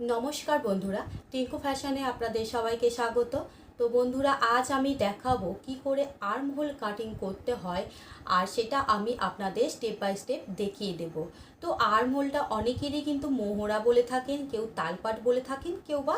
নমস্কার বন্ধুরা, টিঙ্কু ফ্যাশনে আপনাদের সবাইকে স্বাগত। তো বন্ধুরা, আজ আমি দেখাবো কি করে আর্মহোল কাটিং করতে হয় আর সেটা আমি আপনাদের স্টেপ বাই স্টেপ দেখিয়ে দেব। তো আর্মহোলটা অনেকেরই কিন্তু মোহরা বলে থাকেন, কেউ তালপাট বলে থাকেন, কেউ বা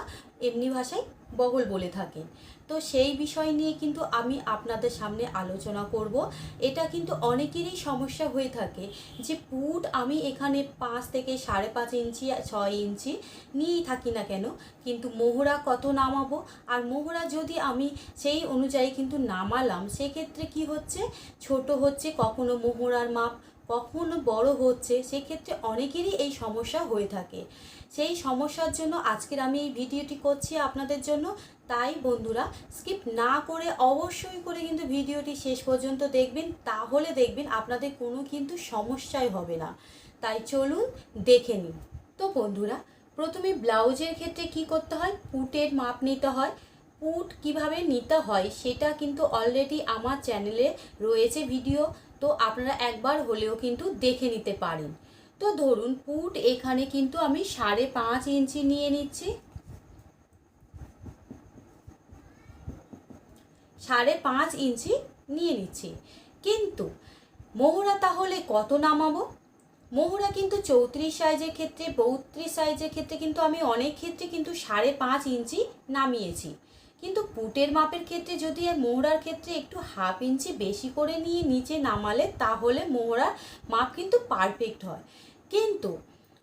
এমনি ভাষায় বগল বলে থাকেন। তো সেই বিষয় নিয়ে কিন্তু আমি আপনাদের সামনে আলোচনা করব। এটা কিন্তু অনেকেরই সমস্যা হয়ে থাকে যে পুট আমি এখানে পাঁচ থেকে সাড়ে পাঁচ ইঞ্চি, ছয় ইঞ্চি নিয়েই থাকি না কেন? কিন্তু মোহরা কত নামাবো? আর মোহরা যদি আমি সেই অনুযায়ী কিন্তু নামালাম, সেক্ষেত্রে কি হচ্ছে? ছোট হচ্ছে কখনো মোহরার মাপ কখনো বড় হচ্ছে, সেক্ষেত্রে অনেকেরই এই সমস্যা হয়ে থাকে। সেই সমস্যার জন্য আজকের আমি এই ভিডিওটি করছি আপনাদের জন্য। তাই বন্ধুরা, স্কিপ না করে অবশ্যই করে কিন্তু ভিডিওটি শেষ পর্যন্ত দেখবেন, তাহলে দেখবেন আপনাদের কোনো কিন্তু সমস্যাই হবে না। তাই চলুন দেখে নিন তো বন্ধুরা, প্রথমে ব্লাউজের ক্ষেত্রে কি করতে হয়? পুটের মাপ নিতে হয়। পুট কীভাবে নিতে হয়, সেটা কিন্তু অলরেডি আমার চ্যানেলে রয়েছে ভিডিও তো আপনারা একবার হলেও কিন্তু দেখে নিতে পারেন। তো ধরুন, পুট এখানে কিন্তু আমি সাড়ে পাঁচ ইঞ্চি নিয়ে নিচ্ছি। সাড়ে পাঁচ ইঞ্চি নিয়ে নিচ্ছি। কিন্তু মোহরা তাহলে কত নামাবো? মোহরা কিন্তু চৌত্রিশ সাইজের ক্ষেত্রে, বৌত্রিশ সাইজের ক্ষেত্রে কিন্তু আমি অনেক ক্ষেত্রে কিন্তু সাড়ে পাঁচ ইঞ্চি নামিয়েছি। কিন্তু পুটের মাপের ক্ষেত্রে যদি মোহরার ক্ষেত্রে একটু হাফ ইঞ্চি বেশি করে নিয়ে নিচে নামালে তাহলে মোহরার মাপ কিন্তু পারফেক্ট হয়। কিন্তু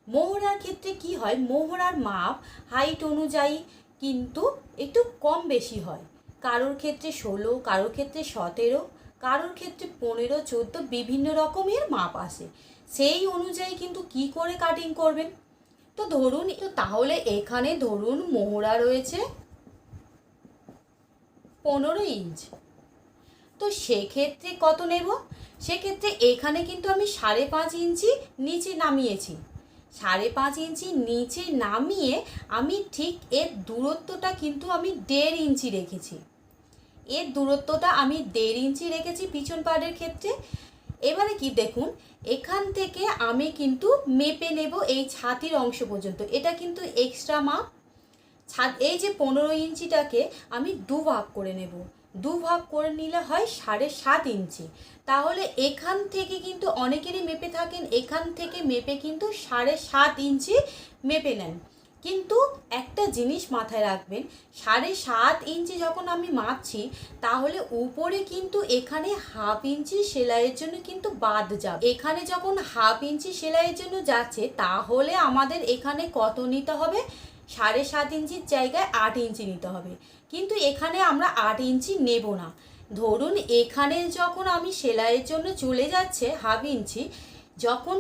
মোহরার ক্ষেত্রে কি হয়? মোহরার মাপ হাইট অনুযায়ী কিন্তু একটু কম বেশি হয়। কারোর ক্ষেত্রে ষোলো, কারোর ক্ষেত্রে সতেরো, কারোর ক্ষেত্রে পনেরো, চোদ্দ বিভিন্ন রকমের মাপ আসে। সেই অনুযায়ী কিন্তু কি করে কাটিং করবেন? তো ধরুন, তাহলে এখানে ধরুন মোহরা রয়েছে পনেরো ইঞ্চ তো সেক্ষেত্রে কত নেব? সেক্ষেত্রে এখানে কিন্তু আমি সাড়ে পাঁচ ইঞ্চি নিচে নামিয়েছি। সাড়ে পাঁচ ইঞ্চি নিচে নামিয়ে আমি ঠিক এর দূরত্বটা কিন্তু আমি দেড় ইঞ্চি রেখেছি। এর দূরত্বটা আমি দেড় ইঞ্চি রেখেছি পিছন পাড়ের ক্ষেত্রে। এবারে কি দেখুন, এখান থেকে আমি কিন্তু মেপে নেব এই ছাতির অংশ পর্যন্ত। এটা কিন্তু এক্সট্রা মাপ ছাদ, এই যে পনেরো ইঞ্চিটাকে আমি দু ভাগ করে নেব। দু ভাগ করে নিলে হয় সাড়ে সাত ইঞ্চি। তাহলে এখান থেকে কিন্তু অনেকেরই মেপে থাকেন, এখান থেকে মেপে কিন্তু সাড়ে সাত ইঞ্চি মেপে নেন। কিন্তু একটা জিনিস মাথায় রাখবেন, সাড়ে সাত ইঞ্চি যখন আমি মাপছি, তাহলে উপরে কিন্তু এখানে হাফ ইঞ্চি সেলাইয়ের জন্য কিন্তু বাদ যাবে। এখানে যখন হাফ ইঞ্চি সেলাইয়ের জন্য যাচ্ছে, তাহলে আমাদের এখানে কত নিতে হবে? সাড়ে সাত ইঞ্চির জায়গায় আট ইঞ্চি নিতে হবে। কিন্তু এখানে আমরা আট ইঞ্চি নেব না। ধরুন এখানে যখন আমি সেলাইয়ের জন্য চলে যাচ্ছে হাফ ইঞ্চি, যখন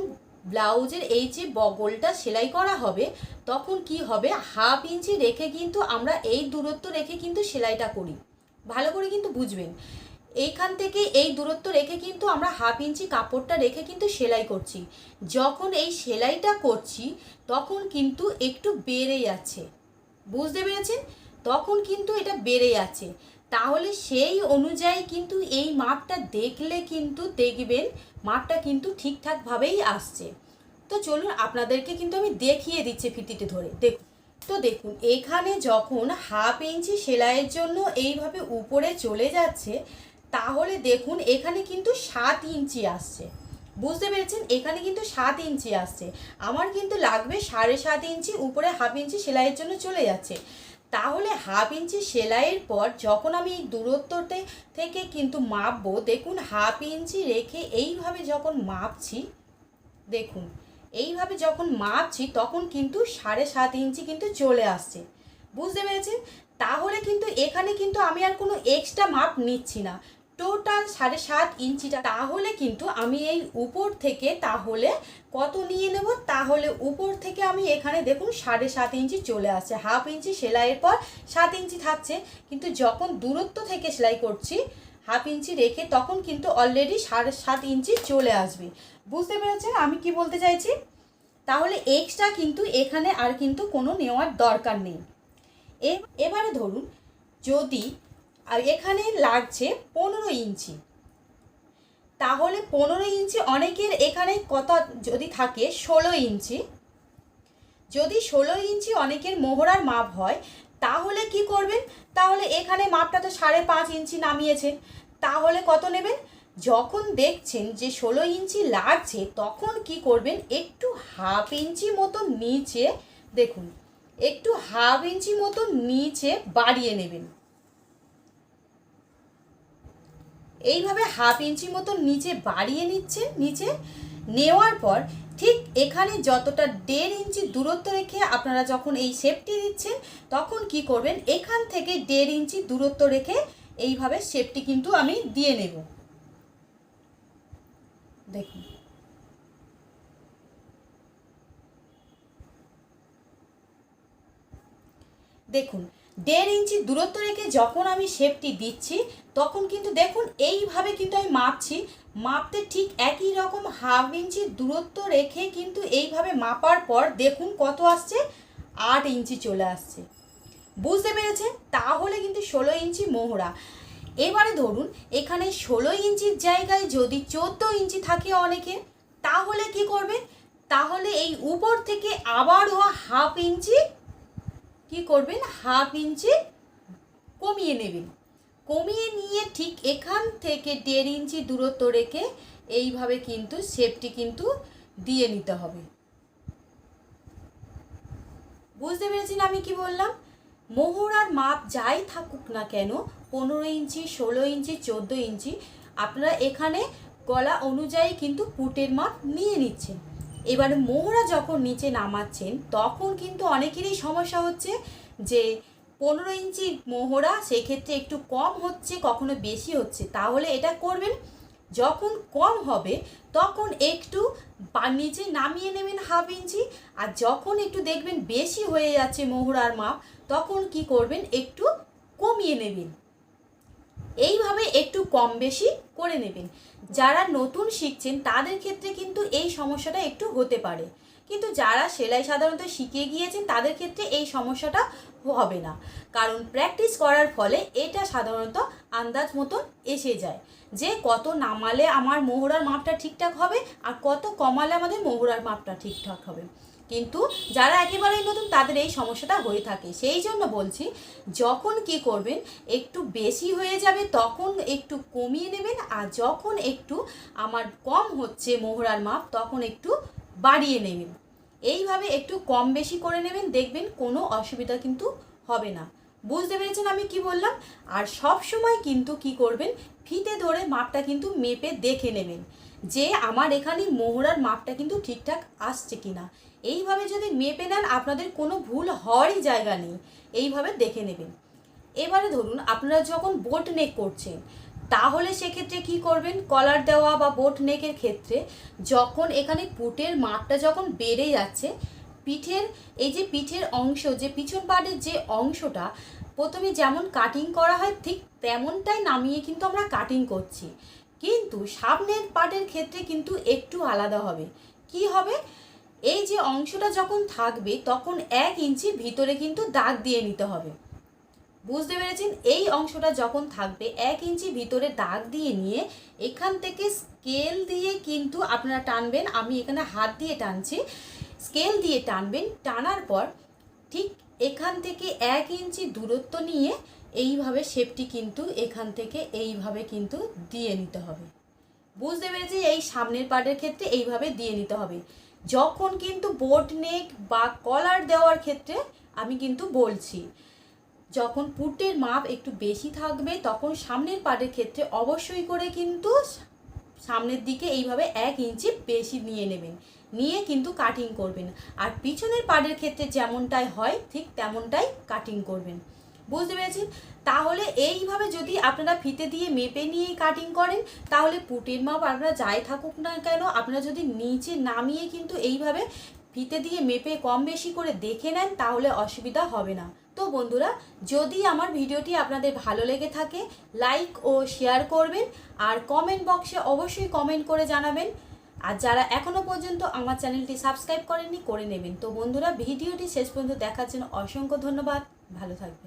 ব্লাউজের এই যে বগলটা সেলাই করা হবে, তখন কি হবে? হাফ ইঞ্চি রেখে কিন্তু আমরা এই দূরত্ব রেখে কিন্তু সেলাইটা করি। ভালো করে কিন্তু বুঝবেন। এইখান থেকে এই দূরত্ব রেখে কিন্তু আমরা হাফ ইঞ্চি কাপড়টা রেখে কিন্তু সেলাই করছি। যখন এই সেলাইটা করছি, তখন কিন্তু একটু বেড়ে যাচ্ছে বুঝতে পেরেছেন? তখন কিন্তু এটা বেড়ে যাচ্ছে তাহলে সেই অনুযায়ী কিন্তু এই মাপটা দেখলে কিন্তু দেখবেন মাপটা কিন্তু ঠিকঠাকভাবেই আসছে। তো চলুন আপনাদেরকে কিন্তু আমি দেখিয়ে দিচ্ছি ফিতিতে ধরে। দেখুন। তো দেখুন, এখানে যখন হাফ ইঞ্চি সেলাইয়ের জন্য এইভাবে উপরে চলে যাচ্ছে তাহলে দেখুন, এখানে কিন্তু সাত ইঞ্চি আসছে। বুঝতে পেরেছেন? এখানে কিন্তু সাত ইঞ্চি আসছে। আমার কিন্তু লাগবে সাড়ে সাত ইঞ্চি, উপরে হাফ ইঞ্চি সেলাইয়ের জন্য চলে যাচ্ছে। তাহলে হাফ ইঞ্চি সেলাইয়ের পর যখন আমি এই দূরত্বতে থেকে কিন্তু মাপবো, দেখুন হাফ ইঞ্চি রেখে এইভাবে যখন মাপছি, দেখুন, এইভাবে যখন মাপছি তখন কিন্তু সাড়ে সাত ইঞ্চি কিন্তু চলে আসছে। বুঝতে পেরেছেন? তাহলে কিন্তু এখানে কিন্তু আমি আর কোনো এক্সট্রা মাপ নিচ্ছি না। টোটাল সাড়ে সাত ইঞ্চিটা, তাহলে কিন্তু আমি এই উপর থেকে তাহলে কত নিয়ে নেব? তাহলে উপর থেকে আমি এখানে দেখুন সাড়ে সাত ইঞ্চি চলে আসছে। হাফ ইঞ্চি সেলাইয়ের পর সাত ইঞ্চি থাকছে। কিন্তু যখন দূরত্ব থেকে সেলাই করছি, হাফ ইঞ্চি রেখে তখন কিন্তু অলরেডি সাড়ে সাত ইঞ্চি চলে আসবে। বুঝতে পেরেছেন? আমি কি বলতে চাইছি? তাহলে এক্সট্রা কিন্তু এখানে আর কিন্তু কোনো নেওয়ার দরকার নেই। এবারে ধরুন যদি আর এখানে লাগছে পনেরো ইঞ্চি। তাহলে পনেরো ইঞ্চি অনেকের এখানে কত যদি থাকে ষোলো ইঞ্চি। যদি ষোলো ইঞ্চি অনেকের মোহরার মাপ হয়, তাহলে কি করবেন? তাহলে এখানে মাপটা তো সাড়ে পাঁচ ইঞ্চি নামিয়েছেন। তাহলে কত নেবেন? যখন দেখছেন যে ষোলো ইঞ্চি লাগছে, তখন কি করবেন? একটু হাফ ইঞ্চি মতো নিচে দেখুন, একটু হাফ ইঞ্চি মতো নিচে বাড়িয়ে নেবেন। এইভাবে হাফ ইঞ্চি মতো নিচে বাড়িয়ে নিচ্ছে, নিচে নেওয়ার পর ঠিক এখানে যতটা দেড় ইঞ্চি দূরত্ব রেখে আপনারা যখন এই শেপটি দিচ্ছেন, তখন কি করবেন? এখান থেকে দেড় ইঞ্চি দূরত্ব রেখে এইভাবে শেপটি কিন্তু আমি দিয়ে নেব। দেখুন। দেখুন দেড় ইঞ্চি দূরত্ব রেখে যখন আমি শেপটি দিচ্ছি, তখন কিন্তু দেখুন এইভাবে কিন্তু আমি মাপছি। মাপতে ঠিক একই রকম হাফ ইঞ্চি দূরত্ব রেখে কিন্তু এইভাবে মাপার পর দেখুন কত আসছে, আট ইঞ্চি চলে আসছে। বুঝতে পেরেছেন? তাহলে কিন্তু ষোলো ইঞ্চি মোহরা। এবারে ধরুন, এখানে ষোলো ইঞ্চির জায়গায় যদি চোদ্দ ইঞ্চি থাকে অনেকে, তাহলে কি করবে? তাহলে এই উপর থেকে আবারও হাফ ইঞ্চি কি করবেন? হাফ ইঞ্চি কমিয়ে নেবেন। কমিয়ে নিয়ে ঠিক এখান থেকে দেড় ইঞ্চি দূরত্ব রেখে এইভাবে কিন্তু শেপটি কিন্তু দিয়ে নিতে হবে। বুঝতে পেরেছেন আমি কি বললাম? মোহরার মাপ যাই থাকুক না কেন, পনেরো ইঞ্চি, ষোলো ইঞ্চি, চোদ্দ ইঞ্চি, আপনারা এখানে গলা অনুযায়ী কিন্তু পুটের মাপ নিয়ে নিচ্ছেন। এবার মোহরা যখন নিচে নামাচ্ছেন, তখন কিন্তু অনেকেরই সমস্যা হচ্ছে যে পনেরো ইঞ্চি মোহরা সেক্ষেত্রে একটু কম হচ্ছে, কখনো বেশি হচ্ছে। তাহলে এটা করবেন, যখন কম হবে, তখন একটু নিচে নামিয়ে নেবেন হাফ ইঞ্চি, আর যখন একটু দেখবেন বেশি হয়ে যাচ্ছে মোহরার মাপ, তখন কি করবেন, একটু কমিয়ে নেবেন। এইভাবে একটু কম বেশি করে নেবেন। যারা নতুন শিখছেন, তাদের ক্ষেত্রে কিন্তু এই সমস্যাটা একটু হতে পারে। কিন্তু যারা সেলাই সাধারণত শিখে গিয়েছেন, তাদের ক্ষেত্রে এই সমস্যাটা হবে না। কারণ প্র্যাকটিস করার ফলে এটা সাধারণত আন্দাজ মতন এসে যায় যে কত নামালে আমার মোহরার মাপটা ঠিকঠাক হবে আর কত কমালে আমাদের মোহরার মাপটা ঠিকঠাক হবে। কিন্তু যারা একেবারেই নতুন, তাদের এই সমস্যাটা হয়ে থাকে। সেই জন্য বলছি, যখন কি করবেন, একটু বেশি হয়ে যাবে, তখন একটু কমিয়ে নেবেন, আর যখন একটু আমার কম হচ্ছে মোহরার মাপ, তখন একটু বাড়িয়ে নেবেন। এইভাবে একটু কম বেশি করে নেবেন, দেখবেন কোনো অসুবিধা কিন্তু হবে না। বুঝতে পেরেছেন আমি কি বললাম? আর সব সময় কিন্তু কি করবেন, ফিতে ধরে মাপটা কিন্তু মেপে দেখে নেবেন। যে আমার এখানে মোহরার মাপটা কিন্তু ঠিকঠাক আসছে কিনা। এইভাবে যদি মেপে নেন, আপনাদের কোনো ভুল হওয়ারই জায়গা নেই। এইভাবে দেখে নেবেন। এবারে ধরুন, আপনারা যখন বোট নেক করছেন, তাহলে সেক্ষেত্রে কি করবেন? কলার দেওয়া বা বোট নেকের ক্ষেত্রে যখন এখানে পুটের মাপটা যখন বেড়ে যাচ্ছে, পিঠের, এই যে পিঠের অংশ, যে পিছন পাড়ের যে অংশটা, প্রথমে যেমন কাটিং করা হয়, ঠিক তেমনটাই নামিয়ে কিন্তু আমরা কাটিং করছি। কিন্তু সামনের পার্টের ক্ষেত্রে কিন্তু একটু আলাদা হবে। কি হবে? এই যে অংশটা যখন থাকবে, তখন এক ইঞ্চি ভিতরে কিন্তু দাগ দিয়ে নিতে হবে। বুঝতে পেরেছেন? এই অংশটা যখন থাকবে, এক ইঞ্চি ভিতরে দাগ দিয়ে নিয়ে এখান থেকে স্কেল দিয়ে কিন্তু আপনারা টানবেন। আমি এখানে হাত দিয়ে টানছি। স্কেল দিয়ে টানবেন। টানার পর ঠিক এখান থেকে এক ইঞ্চি দূরত্ব নিয়ে এইভাবে শেপটি কিন্তু এখান থেকে এইভাবে কিন্তু দিয়ে নিতে হবে। বুঝতে পেরেছি? এই সামনের পার্টের ক্ষেত্রে এইভাবে দিয়ে নিতে হবে। যখন কিন্তু বোট নেক বা কলার দেওয়ার ক্ষেত্রে আমি কিন্তু বলছি, যখন পুটের মাপ একটু বেশি থাকবে, তখন সামনের পার্টের ক্ষেত্রে অবশ্যই করে কিন্তু সামনের দিকে এইভাবে এক ইঞ্চি বেশি নিয়ে নেবেন। নিয়ে কিন্তু কাটিং করবেন। আর পিছনের পাড়ের ক্ষেত্রে যেমনটাই হয়, ঠিক তেমনটাই কাটিং করবেন। বুঝতে পেরেছেন তাহলে এইভাবে যদি আপনারা ফিতে দিয়ে মেপে নিয়ে কাটিং করেন, তাহলে পুটের মাপ আপনারা যাই থাকুক না কেন, আপনারা যদি নিচে নামিয়ে কিন্তু এইভাবে ফিতে দিয়ে মেপে কম বেশি করে দেখে নেন, তাহলে অসুবিধা হবে না। তো বন্ধুরা, যদি আমার ভিডিওটি আপনাদের ভালো লেগে থাকে লাইক ও শেয়ার করবেন, আর কমেন্ট বক্সে অবশ্যই কমেন্ট করে জানাবেন। আর যারা এখনও পর্যন্ত আমার চ্যানেলটি সাবস্ক্রাইব করেননি, করে নেবেন। তো বন্ধুরা, ভিডিওটি শেষ পর্যন্ত দেখার জন্য অসংখ্য ধন্যবাদ। ভালো থাকবেন।